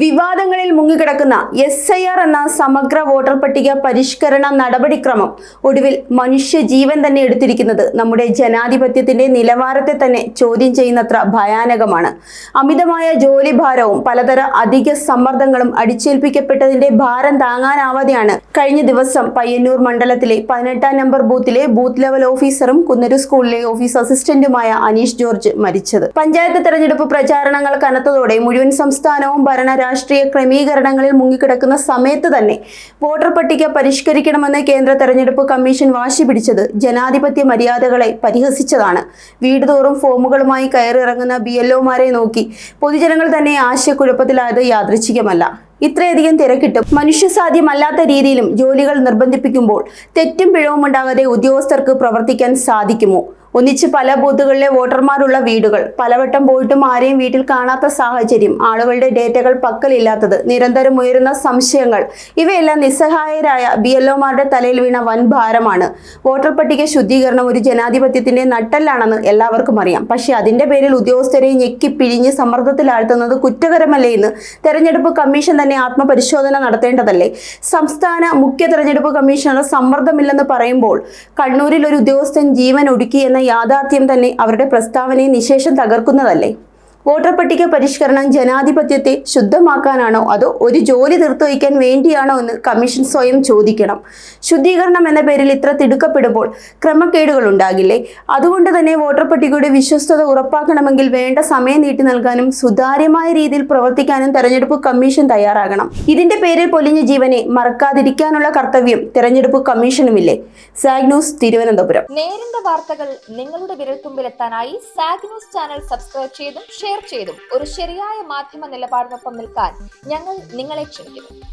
വിവാദങ്ങളിൽ മുങ്ങിക്കിടക്കുന്ന S I R എന്ന സമഗ്ര വോട്ടർ പട്ടിക പരിഷ്കരണ നടപടിക്രമം ഒടുവിൽ മനുഷ്യ ജീവൻ തന്നെ എടുത്തിരിക്കുന്നത് നമ്മുടെ ജനാധിപത്യത്തിന്റെ നിലവാരത്തെ തന്നെ ചോദ്യം ചെയ്യുന്നത്ര ഭയാനകമാണ്. അമിതമായ ജോലിഭാരവും പലതര അധിക സമ്മർദ്ദങ്ങളും അടിച്ചേൽപ്പിക്കപ്പെട്ടതിന്റെ ഭാരം താങ്ങാനാവാതെയാണ് കഴിഞ്ഞ ദിവസം പയ്യന്നൂർ മണ്ഡലത്തിലെ പതിനെട്ടാം നമ്പർ ബൂത്തിലെ ബൂത്ത് ലെവൽ ഓഫീസറും കുന്നരു സ്കൂളിലെ ഓഫീസ് അസിസ്റ്റന്റുമായ അനീഷ് ജോർജ് മരിച്ചത്. പഞ്ചായത്ത് തെരഞ്ഞെടുപ്പ് പ്രചാരണങ്ങൾ കനത്തതോടെ മുഴുവൻ സംസ്ഥാനവും ഭരണ രാഷ്ട്രീയ ക്രമീകരണങ്ങളിൽ മുങ്ങിക്കിടക്കുന്ന സമയത്ത് തന്നെ വോട്ടർ പട്ടിക പരിഷ്കരിക്കണമെന്ന് കേന്ദ്ര തെരഞ്ഞെടുപ്പ് കമ്മീഷൻ വാശി പിടിച്ചത് ജനാധിപത്യ മര്യാദകളെ പരിഹസിച്ചതാണ്. വീടുതോറും ഫോമുകളുമായി കയറിറങ്ങുന്ന ബി എൽഒമാരെ നോക്കി പൊതുജനങ്ങൾ തന്നെ ആശയക്കുഴപ്പത്തിലായത് യാദൃച്ഛികമല്ല. ഇത്രയധികം തിരക്കിട്ടും മനുഷ്യസാധ്യമല്ലാത്ത രീതിയിലും ജോലികൾ നിർബന്ധിപ്പിക്കുമ്പോൾ തെറ്റും പിഴവും ഉണ്ടാകാതെ ഉദ്യോഗസ്ഥർക്ക് പ്രവർത്തിക്കാൻ സാധിക്കുമോ? ഒന്നിച്ച് പല ബൂത്തുകളിലെ വോട്ടർമാരുള്ള വീടുകൾ. പലവട്ടം പോയിട്ടും ആരെയും വീട്ടിൽ കാണാത്ത സാഹചര്യം. ആളുകളുടെ ഡേറ്റകൾ പക്കലില്ലാത്തത്. നിരന്തരം ഉയരുന്ന സംശയങ്ങൾ. ഇവയെല്ലാം നിസ്സഹായരായ ബി എൽഒമാരുടെ തലയിൽ വീണ വൻ ഭാരമാണ് വോട്ടർ പട്ടിക ശുദ്ധീകരണം ഒരു ജനാധിപത്യത്തിന്റെ നട്ടല്ലാണെന്ന് എല്ലാവർക്കും അറിയാം. പക്ഷേ അതിന്റെ പേരിൽ ഉദ്യോഗസ്ഥരെ ഞെക്കി പിഴിഞ്ഞ് സമ്മർദ്ദത്തിലാഴ്ത്തുന്നത് കുറ്റകരമല്ലേ എന്ന് തെരഞ്ഞെടുപ്പ് കമ്മീഷൻ തന്നെ ആത്മപരിശോധന നടത്തേണ്ടതല്ലേ? സംസ്ഥാന മുഖ്യ തെരഞ്ഞെടുപ്പ് കമ്മീഷണർ സമ്മർദ്ദമില്ലെന്ന് പറയുമ്പോൾ കണ്ണൂരിൽ ഒരു ഉദ്യോഗസ്ഥൻ ജീവൻ ഒടുക്കി എന്ന യാഥാർത്ഥ്യം തന്നെ അവരുടെ പ്രസ്താവനയെ നിശേഷം തകർക്കുന്നതല്ലേ? വോട്ടർ പട്ടിക പരിഷ്കരണം ജനാധിപത്യത്തെ ശുദ്ധമാക്കാനാണോ അതോ ഒരു ജോലി തീർത്തു വയ്ക്കാൻ വേണ്ടിയാണോ എന്ന് കമ്മീഷൻ സ്വയം ചോദിക്കണം. ശുദ്ധീകരണം എന്ന പേരിൽ ഇത്ര തിടുക്കപ്പെടുമ്പോൾ ക്രമക്കേടുകൾ ഉണ്ടാകില്ലേ? അതുകൊണ്ട് തന്നെ വോട്ടർ പട്ടികയുടെ വിശ്വസ്തത ഉറപ്പാക്കണമെങ്കിൽ വേണ്ട സമയം നീട്ടി നൽകാനും സുതാര്യമായ രീതിയിൽ പ്രവർത്തിക്കാനും തെരഞ്ഞെടുപ്പ് കമ്മീഷൻ തയ്യാറാകണം. ഇതിന്റെ പേരിൽ പൊലിഞ്ഞ ജീവനെ മറക്കാതിരിക്കാനുള്ള കർത്തവ്യം തെരഞ്ഞെടുപ്പ് കമ്മീഷനുമില്ലേ? Zag news Thiruvananthapuram. നേരിന്റെ വാർത്തകൾ നിങ്ങളുടെ വിരൽത്തുമ്പിലെത്താനായി സാഗ് ന്യൂസ് ചാനൽ സബ്സ്ക്രൈബ് ചെയ്തും ഷെയർ ചെയ്തും ഒരു ശരിയായ മാധ്യമ നിലപാടിനൊപ്പം നിൽക്കാൻ ഞങ്ങൾ നിങ്ങളെ ക്ഷണിക്കുന്നു.